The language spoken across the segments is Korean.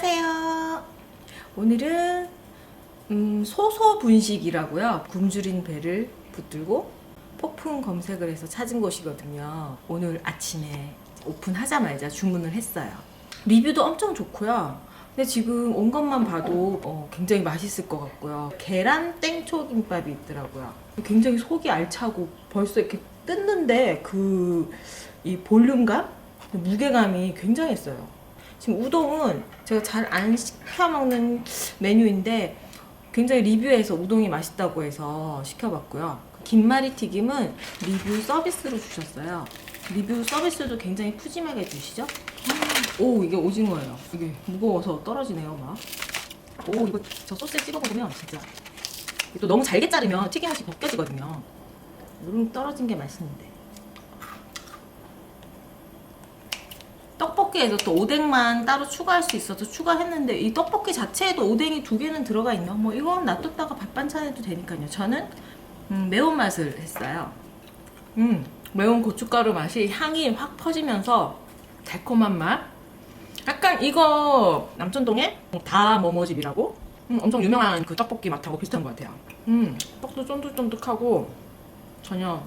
안녕하세요. 오늘은 음, 소소 분식이라고요. 굶주린 배를 붙들고 폭풍 검색을 해서 찾은 곳이거든요. 오늘 아침에 오픈하자마자 주문을 했어요. 리뷰도 엄청 좋고요. 근데 지금 온 것만 봐도 어, 굉장히 맛있을 것 같고요. 계란 땡초 김밥이 있더라고요. 굉장히 속이 알차고 벌써 이렇게 뜯는데 그 이 볼륨감, 그 무게감이 굉장했어요. 지금 우동은 제가 잘 안 시켜 먹는 메뉴인데 굉장히 리뷰에서 우동이 맛있다고 해서 시켜봤고요. 김말이 튀김은 리뷰 서비스로 주셨어요. 리뷰 서비스도 굉장히 푸짐하게 주시죠. 오 이게 오징어예요. 이게 무거워서 떨어지네요 막. 오 이거 저 소스에 찍어 먹으면 진짜 또 너무 잘게 자르면 튀김옷이 벗겨지거든요. 이런 떨어진 게 맛있는데. 떡볶이에서 또 오뎅만 따로 추가할 수 있어서 추가했는데 이 떡볶이 자체에도 오뎅이 두 개는 들어가 있나? 뭐 이건 놔뒀다가 밥 반찬 해도 되니까요. 저는 음, 매운맛을 했어요. 음, 매운 고춧가루 맛이 향이 확 퍼지면서 달콤한 맛. 약간 이거 남천동에 다 뭐뭐집이라고 음, 엄청 유명한 그 떡볶이 맛하고 비슷한 것 같아요. 음, 떡도 쫀득쫀득하고 전혀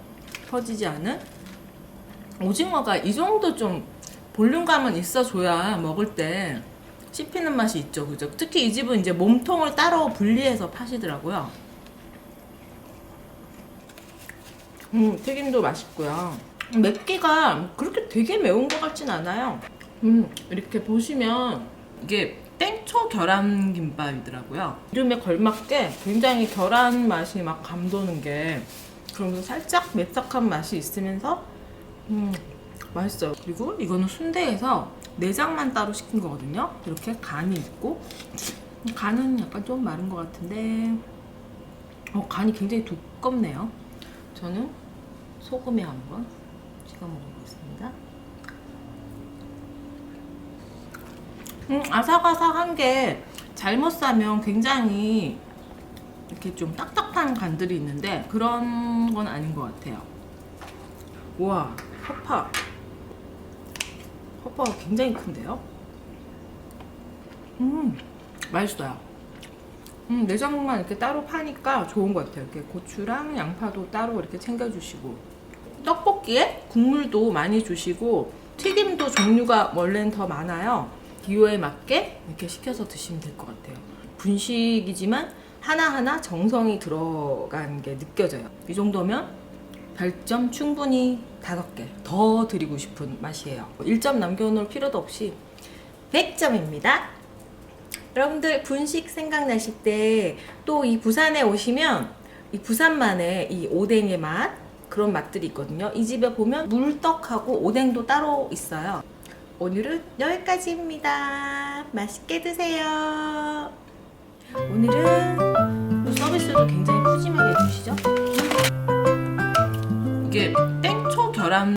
퍼지지 않은 오징어가 이 정도 좀 볼륨감은 있어줘야 먹을 때 씹히는 맛이 있죠, 그죠? 특히 이 집은 이제 몸통을 따로 분리해서 파시더라고요. 음, 튀김도 맛있고요. 맵기가 그렇게 되게 매운 것 같진 않아요. 음, 이렇게 보시면 이게 땡초 계란 김밥이더라고요. 이름에 걸맞게 굉장히 계란 맛이 막 감도는 게 그러면서 살짝 맵싹한 맛이 있으면서 음, 맛있어요. 그리고 이거는 순대에서 내장만 따로 시킨 거거든요. 이렇게 간이 있고 간은 약간 좀 마른 것 같은데 어, 간이 굉장히 두껍네요. 저는 소금에 한번 찍어 먹어보겠습니다. 음, 아삭아삭한 게 잘못 싸면 굉장히 이렇게 좀 딱딱한 간들이 있는데 그런 건 아닌 것 같아요. 우와, 허파. 허파가 굉장히 큰데요? 음, 맛있어요. 음, 내장만 이렇게 따로 파니까 좋은 것 같아요. 이렇게 고추랑 양파도 따로 이렇게 챙겨주시고. 떡볶이에 국물도 많이 주시고, 튀김도 종류가 원래는 더 많아요. 기호에 맞게 이렇게 시켜서 드시면 될 것 같아요. 분식이지만 하나하나 정성이 들어간 게 느껴져요. 이 정도면 별점 충분히 다섯 개더 드리고 싶은 맛이에요. 1점 남겨놓을 필요도 없이 100점입니다. 여러분들 분식 생각나실 때 또 이 부산에 오시면 이 부산만의 이 오뎅의 맛 그런 맛들이 있거든요. 이 집에 보면 물떡하고 오뎅도 따로 있어요. 오늘은 여기까지입니다. 맛있게 드세요.